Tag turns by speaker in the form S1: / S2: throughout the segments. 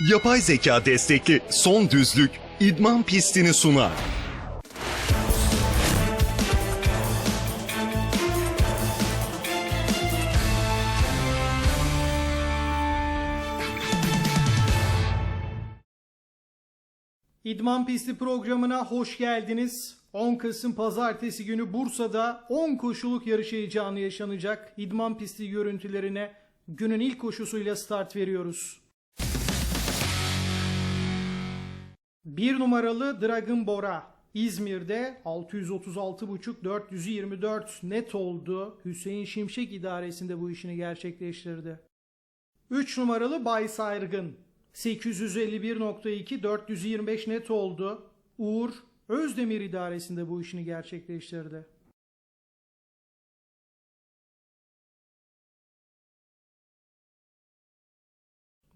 S1: Yapay zeka destekli son düzlük idman pistini sunar.
S2: İdman Pisti programına hoş geldiniz. 10 Kasım Pazartesi günü Bursa'da 10 koşuluk yarış heyecanı yaşanacak. İdman Pisti görüntülerine günün ilk koşusuyla start veriyoruz. Bir numaralı Dragon Bora İzmir'de 636.5 424 net oldu. Hüseyin Şimşek idaresinde bu işini gerçekleştirdi. 3 numaralı Bay Sayrgın 851.2 425 net oldu. Uğur Özdemir idaresinde bu işini gerçekleştirdi.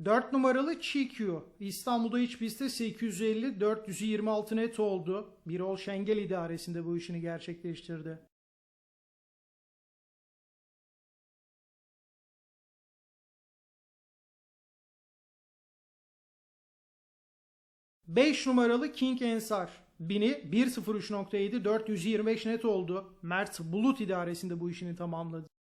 S2: Dört numaralı Çikyu İstanbul'da iç pistte 850 426 net oldu. Birol Şengel idaresinde bu işini gerçekleştirdi. Beş numaralı King Ensar. Bini 1.03.7 425 net oldu. Mert Bulut idaresinde bu işini tamamladı.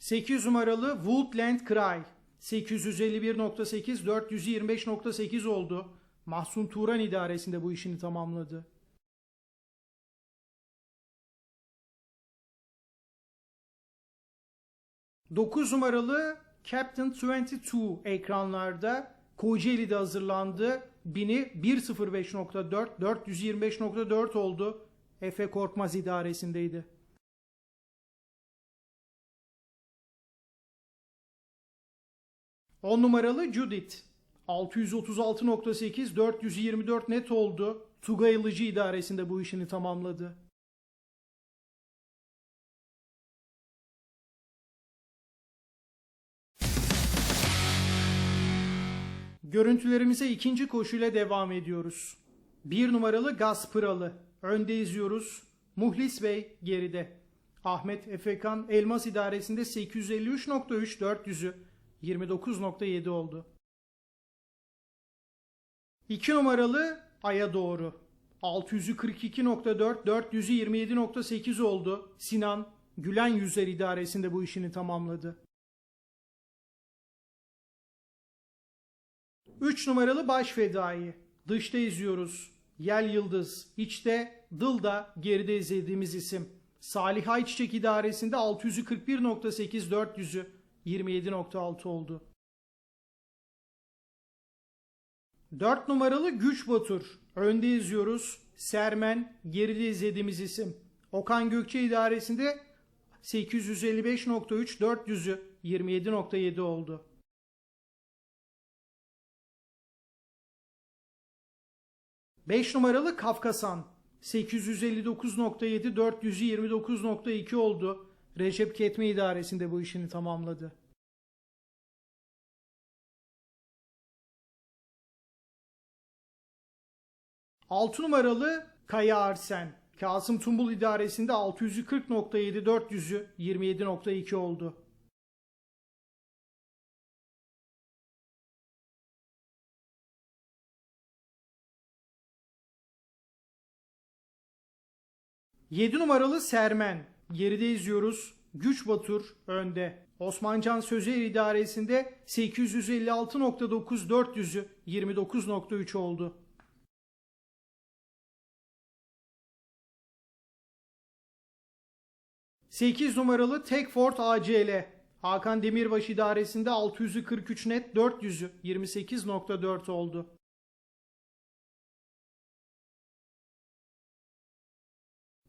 S2: 8 numaralı Woodland Cry 851.8 425.8 oldu. Mahsun Turan idaresinde bu işini tamamladı. Dokuz numaralı Captain 22 ekranlarda Kocaeli'de hazırlandı. Bini 1.05.4 425.4 oldu. Efe Korkmaz idaresindeydi. 10 numaralı Judith 636.8 424 net oldu. Tugay Ilıcı idaresinde bu işini tamamladı. Görüntülerimize ikinci koşuyla devam ediyoruz. Bir numaralı Gaspıralı. Önde izliyoruz. Muhlis Bey geride. Ahmet Efekan Elmas idaresinde 853.3 400'ü 29.7 oldu. 2 numaralı Ay'a doğru. 642.4 427.8 oldu. Sinan Gülen Yüzer idaresinde bu işini tamamladı. 3 numaralı Baş Fedai. Dışta izliyoruz. Yel Yıldız. İçte Dılda geride izlediğimiz isim. Salih Ayçiçek idaresinde 641.8 400'ü 27.6 oldu. 4 numaralı Güç Batur. Önde izliyoruz. Sermen geride izlediğimiz isim. Okan Gökçe idaresinde 855.3 400'ü 27.7 oldu. Beş numaralı Kafkasan 859.7 429.2 oldu. Recep Ketme idaresinde bu işini tamamladı. Altı numaralı Kaya Arsen. Kasım Tumbul idaresinde 640.7 400'ü 27.2 oldu. Yedi numaralı Sermen. Geride izliyoruz. Güç Batur önde. Osmancan Sözer idaresinde 856.9 400'ü 29.3 oldu. Sekiz numaralı Tekford ACL. Hakan Demirbaş idaresinde 643 net 400'ü 28.4 oldu.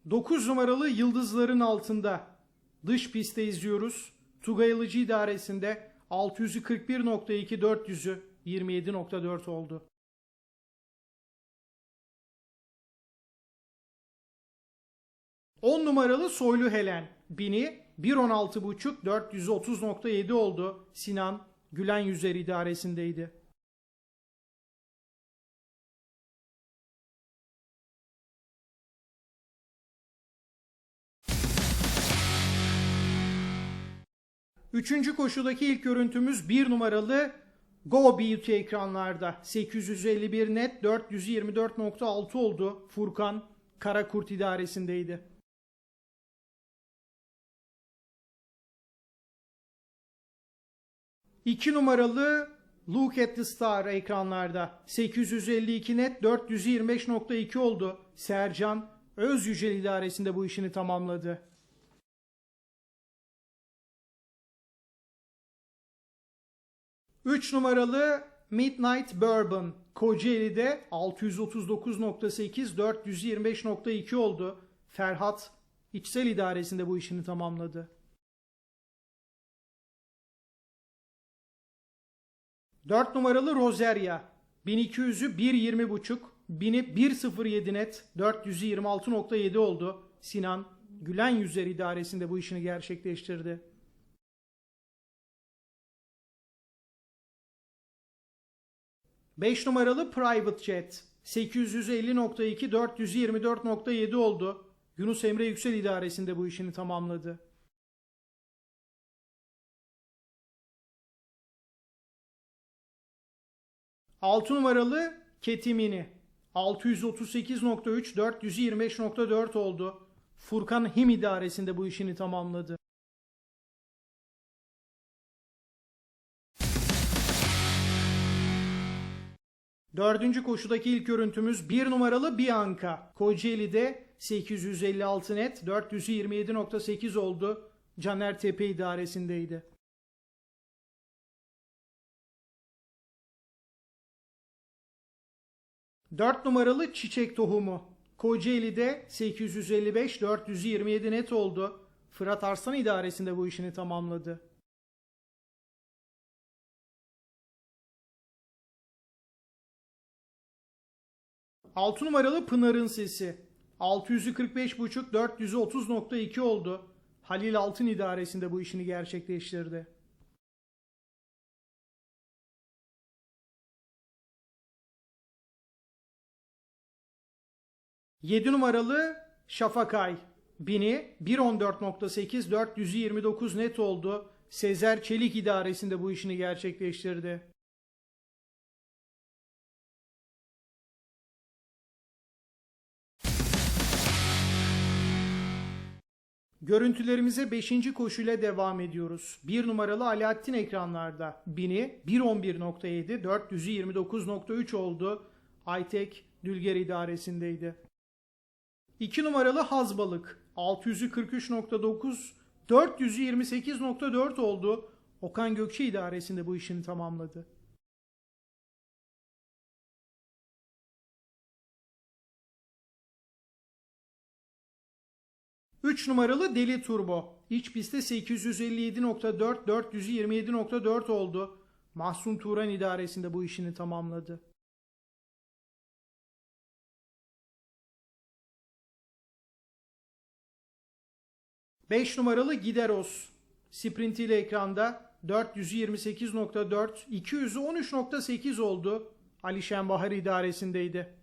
S2: 9 numaralı Yıldızların altında dış pistte izliyoruz. Tugay Ilıcı idaresinde 641.2 400'ü 27.4 oldu. On numaralı Soylu Helen bini 1.16.5 430.7 oldu. Sinan Gülen Yüzer idaresindeydi. Üçüncü koşudaki ilk görüntümüz bir numaralı Go Beauty ekranlarda. 851 net 424.6 oldu. Furkan Karakurt idaresindeydi. İki numaralı Look at the Star ekranlarda. 852 net 425.2 oldu. Sercan Öz Yücel idaresinde bu işini tamamladı. Üç numaralı Midnight Bourbon Kocaeli'de 639.8 425.2 oldu. Ferhat İçsel idaresinde bu işini tamamladı. 4 numaralı Rosaria 1200'ü 1.20.5 1000'i 1.07 net 426.7 oldu. Sinan Gülen Yüzer idaresinde bu işini gerçekleştirdi. Beş numaralı Private Jet 850.2 424.7 oldu. Yunus Emre Yüksel idaresinde bu işini tamamladı. 6 numaralı Ketimini 638.3 425.4 oldu. Furkan Him idaresinde bu işini tamamladı. Dördüncü koşudaki ilk görüntümüz 1 numaralı Bianca. Kocaeli'de 856 net 427.8 oldu. Caner Tepe idaresindeydi. 4 numaralı çiçek tohumu. Kocaeli'de 855 427 net oldu. Fırat Arslan idaresinde bu işini tamamladı. Altı numaralı Pınar'ın sesi. 645.5 430.2 oldu. Halil Altın idaresinde bu işini gerçekleştirdi. 7 numaralı Şafakay. Bini 1.14.8 429 net oldu. Sezer Çelik idaresinde bu işini gerçekleştirdi. Görüntülerimize 5. koşuyla devam ediyoruz. 1 numaralı Alaaddin ekranlarda. Bini 1.11.7 429.3 oldu. Aytek Dülger idaresindeydi. 2 numaralı Hazbalık 643.9 428.4 oldu. Okan Gökçe idaresinde bu işini tamamladı. Üç numaralı Deli Turbo. İç pistte 857.4 427.4 oldu. Mahsun Turan idaresinde bu işini tamamladı. 5 numaralı Gideros. Sprintiyle ekranda 428.4, 213.8 oldu. Alişen Bahar idaresindeydi.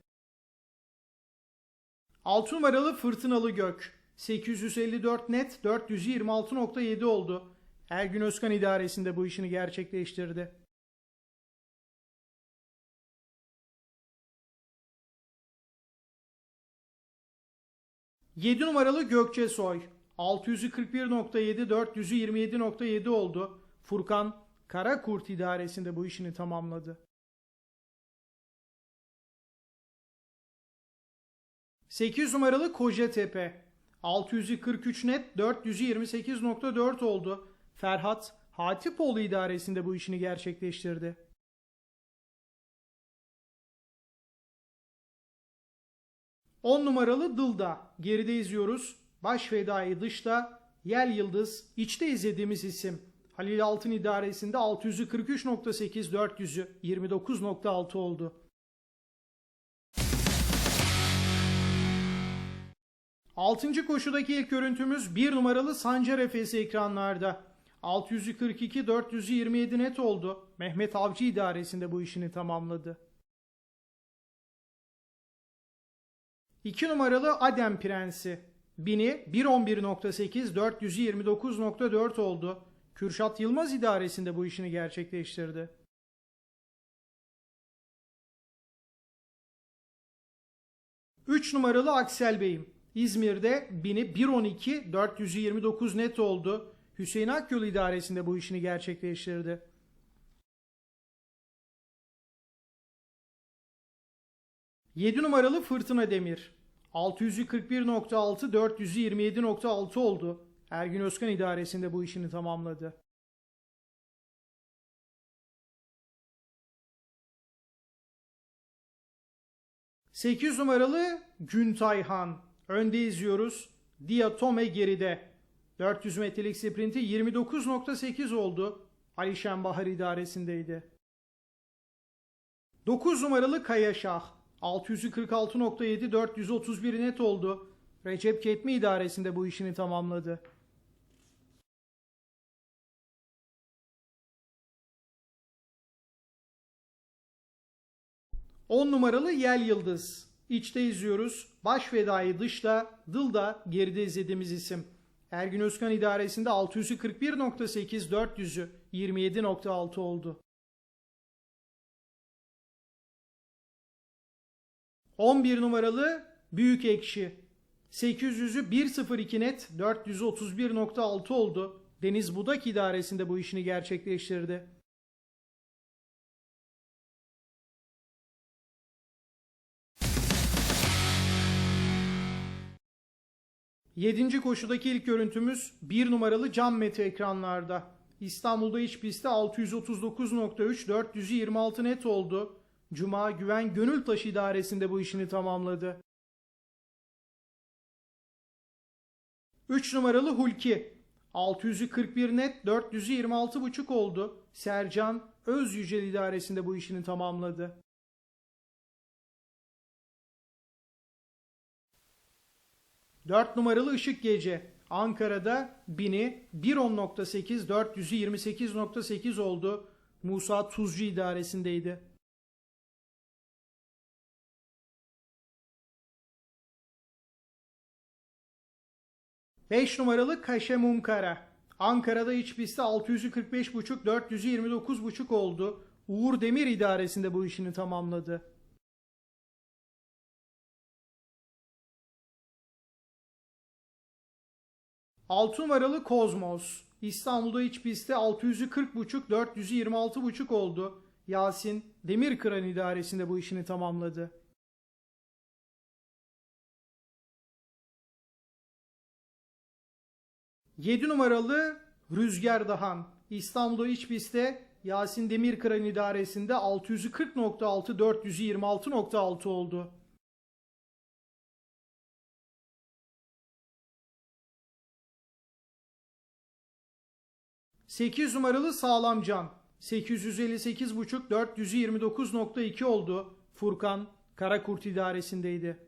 S2: 6 numaralı Fırtınalı Gök. 854 net 426.7 oldu. Ergün Özkan idaresinde bu işini gerçekleştirdi. Yedi numaralı Gökçe Soy. 641.7 427.7 oldu. Furkan Karakurt idaresinde bu işini tamamladı. 8 numaralı Kocatepe 643 net 428.4 oldu. Ferhat Hatipoğlu idaresinde bu işini gerçekleştirdi. On numaralı Dılda geride izliyoruz. Baş fedai dışta, Yel Yıldız içte izlediğimiz isim. Halil Altın idaresinde 643.8 400'ü 29.6 oldu. Altıncı koşudaki ilk görüntümüz bir numaralı Sancar Efesi ekranlarda. 642 427 net oldu. Mehmet Avcı idaresinde bu işini tamamladı. 2 numaralı Adem Prensi. Bini 1.11.8 429.4 oldu. Kürşat Yılmaz idaresinde bu işini gerçekleştirdi. Üç numaralı Aksel Bey'im. İzmir'de 1000'i 1.12 429 net oldu. Hüseyin Akyol idaresinde bu işini gerçekleştirdi. 7 numaralı Fırtına Demir. 641.6 427.6 oldu. Ergün Özkan idaresinde bu işini tamamladı. Sekiz numaralı Güntayhan. Önde izliyoruz. Diatome geride. 400 metrelik sprinti 29.8 oldu. Alişen Bahar idaresindeydi. 9 numaralı Kaya Şah. 646.7 431 net oldu. Recep Ketmi idaresinde bu işini tamamladı. On numaralı Yel Yıldız. İçte izliyoruz. Baş fedayı dışta, dılda geride izlediğimiz isim. Ergün Özkan idaresinde 641.8 400'ü 27.6 oldu. 11 numaralı Büyük Ekşi. 800'ü 1.02 net 431.6 oldu. Deniz Budak idaresinde bu işini gerçekleştirdi. Yedinci koşudaki ilk görüntümüz 1 numaralı cam mete ekranlarda. İstanbul'da iç pistte 639.3 426 net oldu. Cuma Güven Gönültaş idaresinde bu işini tamamladı. 3 numaralı Hulki 641 net 426.5 oldu. Sercan Öz Yücel idaresinde bu işini tamamladı. Dört numaralı Işık Gece Ankara'da 1000'i 110.8 428.8 oldu. Musa Tuzcu idaresindeydi. 5 numaralı Kaşe Mumkara. Ankara'da iç pistte 645.5 429.5 oldu. Uğur Demir idaresinde bu işini tamamladı. Altı numaralı Kozmos. İstanbul'da iç pistte 640.5 426.5 oldu. Yasin Demirkıran idaresinde bu işini tamamladı. 7 numaralı Rüzgar Dahan. İstanbul'da iç pistte Yasin Demirkıran idaresinde 640.6 426.6 oldu. Sekiz numaralı Sağlamcan. 858.5 429.2 oldu. Furkan Karakurt idaresindeydi.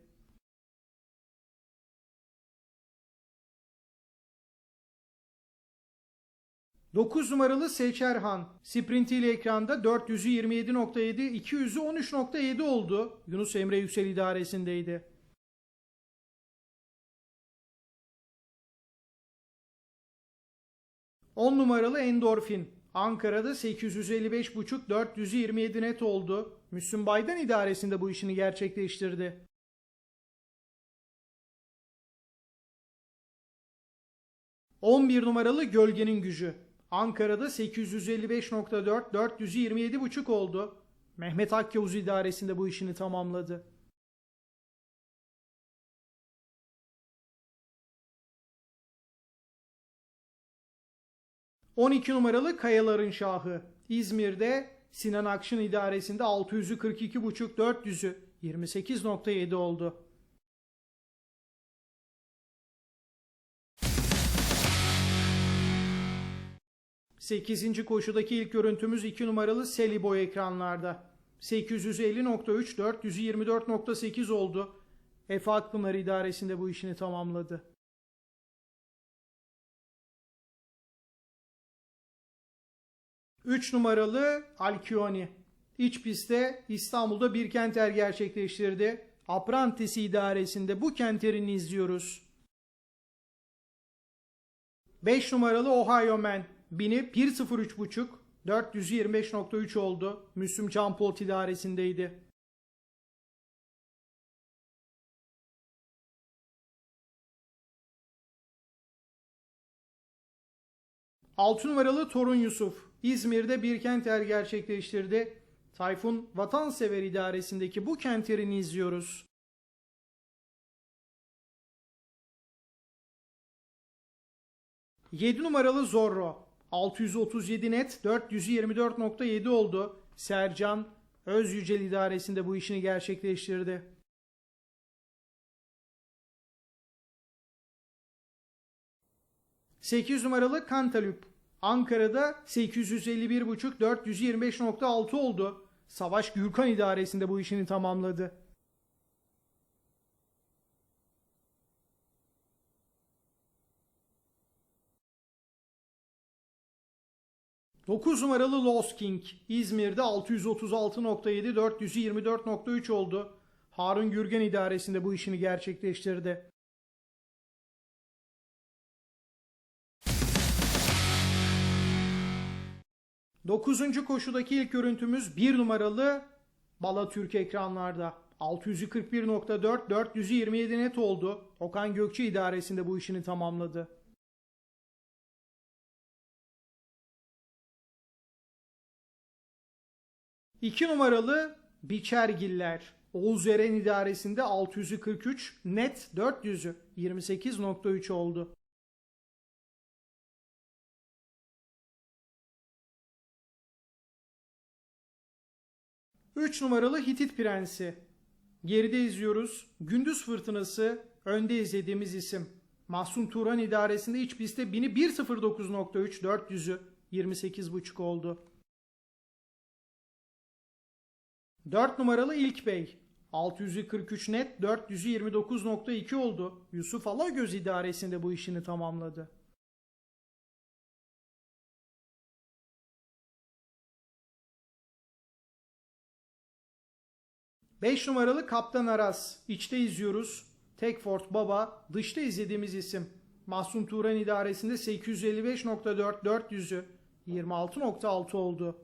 S2: 9 numaralı Seçerhan sprintiyle ekranda 400'ü 27.7, 200'ü 13.7 oldu. Yunus Emre Yüksel idaresindeydi. On numaralı Endorfin. Ankara'da 855.5 427 net oldu. Müslüm Baydan idaresinde bu işini gerçekleştirdi. 11 numaralı Gölgenin Gücü. Ankara'da 855.4 427.5 oldu. Mehmet Akyavuz idaresinde bu işini tamamladı. ...12 numaralı Kayaların Şahı... ...İzmir'de Sinan Akşın idaresinde 600'ü 42.5 400'ü 28.7 oldu. 8. koşudaki ilk görüntümüz 2 numaralı Selibo ekranlarda. 850.3 424.8 oldu. Efe Akpınar idaresinde bu işini tamamladı. Üç numaralı Alkioni. İç pistte İstanbul'da bir kenter gerçekleştirdi. Aprantisi idaresinde bu kenterini izliyoruz. 5 numaralı Ohio Man Bini 1.03.5 425.3 oldu. Müslüm Canpolt idaresindeydi. Altı numaralı Torun Yusuf İzmir'de bir kenter gerçekleştirdi. Tayfun Vatansever idaresindeki bu kenterini izliyoruz. Yedi numaralı Zorro 637 net 424.7 oldu. Sercan Özyücel idaresinde bu işini gerçekleştirdi. Sekiz numaralı Kantalup Ankara'da 851.5 425.6 oldu. Savaş Gürkan idaresinde bu işini tamamladı. Dokuz numaralı Lost King İzmir'de 636.7 424.3 oldu. Harun Gürgen idaresinde bu işini gerçekleştirdi. 9. koşudaki ilk görüntümüz 1 numaralı Bala Türk ekranlarda. 641.4 427 net oldu. Okan Gökçe idaresinde bu işini tamamladı. İki numaralı Biçergiller. Oğuz Eren idaresinde 643 net 400'ü 28.3 oldu. 3 numaralı Hitit Prensi. Geride izliyoruz. Gündüz Fırtınası önde izlediğimiz isim. Mahsun Turan idaresinde iç pistte 1000'i 1.09.3 400'ü 28.5 oldu. 4 numaralı İlk Bey. 643 net 429.2 oldu. Yusuf Alagöz idaresinde bu işini tamamladı. 5 numaralı Kaptan Aras. İçte izliyoruz. Tekford Baba. Dışta izlediğimiz isim. Mahsun Turan idaresinde 855.4 400'ü 26.6 oldu.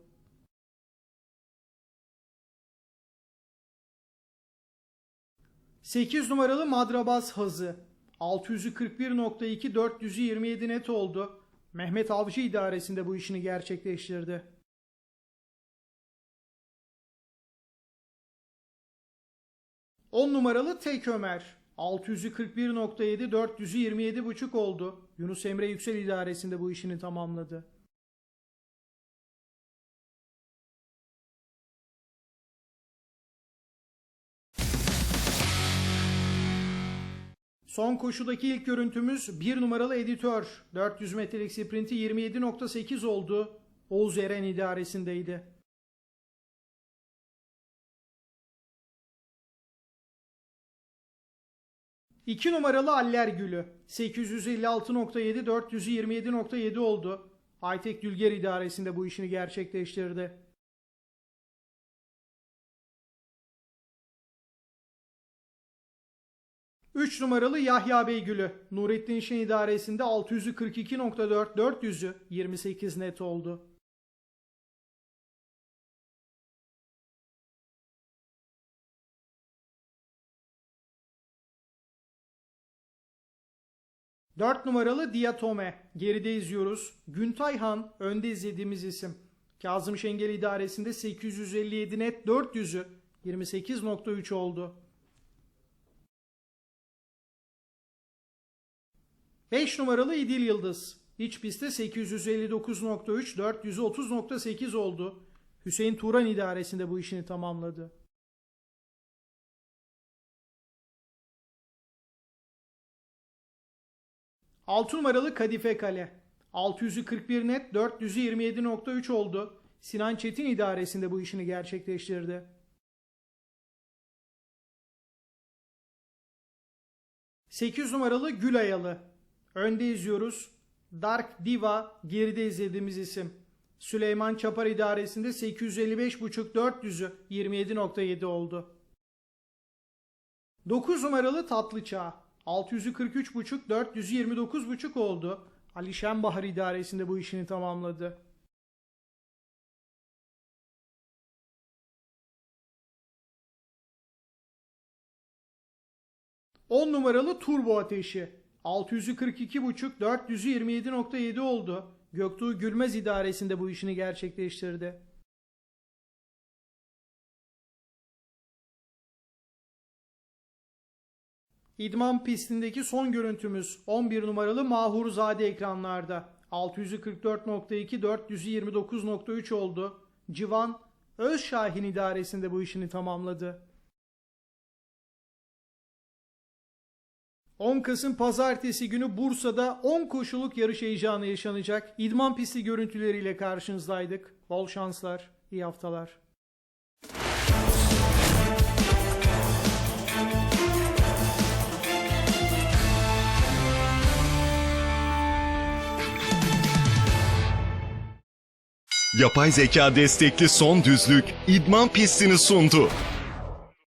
S2: Sekiz numaralı Madrabaz Hazı. 641.2 427 net oldu. Mehmet Avcı idaresinde bu işini gerçekleştirdi. 10 numaralı Tek Ömer. 641.7 427.5 oldu. Yunus Emre Yüksel idaresinde bu işini tamamladı. Son koşudaki ilk görüntümüz 1 numaralı editör. 400 metrelik sprinti 27.8 oldu. Oğuz Eren idaresindeydi. 2 numaralı Aller Gülü 856.7 427.7 oldu. Aytek Dülger idaresinde bu işini gerçekleştirdi. Üç numaralı Yahya Beygülü Nurettin Şen idaresinde 642.4 400'ü 28 net oldu. 4 numaralı Diatome. Geride izliyoruz. Güntay Han önde izlediğimiz isim. Kazım Şengel idaresinde 857 net 400'ü 28.3 oldu. 5 numaralı İdil Yıldız. İç pistte 859.3 430.8 oldu. Hüseyin Turan idaresinde bu işini tamamladı. 6 numaralı Kadife Kale. 641 net 427.3 oldu. Sinan Çetin idaresinde bu işini gerçekleştirdi. Sekiz numaralı Gülayalı. Önde izliyoruz. Dark Diva geride izlediğimiz isim. Süleyman Çapar idaresinde 855.5 400'ü 27.7 oldu. 9 numaralı Tatlı Çağ. 643.5 429.5 oldu. Ali Şenbahar idaresinde bu işini tamamladı. On numaralı turbo ateşi. 642.5 427.7 oldu. Göktuğ Gülmez idaresinde bu işini gerçekleştirdi. İdman pistindeki son görüntümüz 11 numaralı Mahurzade ekranlarda. 644.2 429.3 oldu. Civan Özşahin idaresinde bu işini tamamladı. 10 Kasım Pazartesi günü Bursa'da 10 koşuluk yarış heyecanı yaşanacak. İdman pisti görüntüleriyle karşınızdaydık. Bol şanslar, iyi haftalar.
S1: Yapay zeka destekli son düzlük idman pistini sundu.